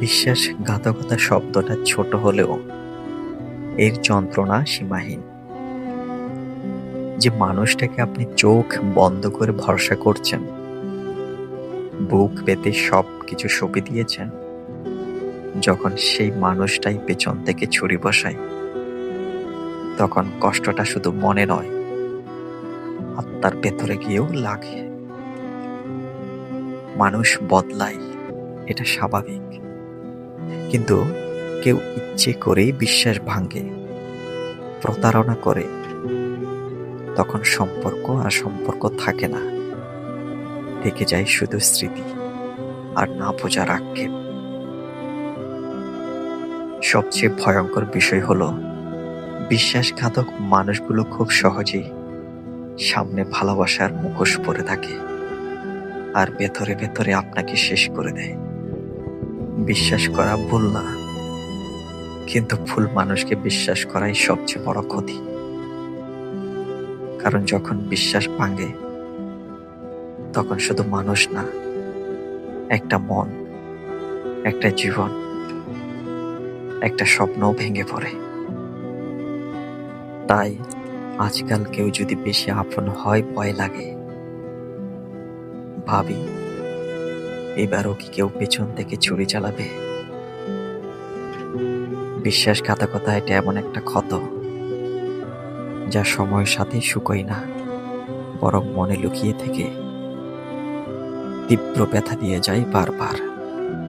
বিশ্বাসঘাতকতা শব্দটা ছোট হলেও এর যন্ত্রণা সীমাহীন। যে মানুষটাকে আপনি চোখ বন্ধ করে ভরসা করছেন, বুক পেতে সব কিছু সঁপে দিয়েছেন, যখন সেই মানুষটাই পেছন থেকে ছুরি বসায়, তখন কষ্টটা শুধু মনে নয়, আত্মার ভেতরে গিয়েও লাগে। মানুষ বদলায়, এটা স্বাভাবিক। কিন্তু কেউ ইচ্ছে করেই বিশ্বাস ভাঙে, প্রতারণা করে। তখন সম্পর্ক আর সম্পর্ক থাকে না। থেকে যায় শুধু স্মৃতি আর না বোঝার আক্ষেপ। সবচেয়ে ভয়ঙ্কর বিষয় হলো, বিশ্বাসঘাতক মানুষগুলো খুব সহজেই সামনে ভালোবাসার মুখোশ পরে থাকে আর ভেতরে ভেতরে আপনাকে শেষ করে দেয়। বিশ্বাস করা ভুল না। কিন্তু ভুল মানুষকে বিশ্বাস করাই সবচেয়ে বড় ক্ষতি। কারণ যখন বিশ্বাস ভাঙে, তখন শুধু মানুষ না, একটা মন, একটা জীবন, একটা স্বপ্নও ভেঙে পড়ে। তাই আজকাল কেউ যদি বেশি আপন হয়, ভয় লাগে, ভাবি এবারও কি কেউ পেছন থেকে ছুরি চালাবে? বিশ্বাসঘাতকতা এটা এমন একটা ক্ষত, যা সময়ের সাথে শুকোয় না, বরং মনে লুকিয়ে থেকে তীব্র ব্যথা দিয়ে যায় বারবার।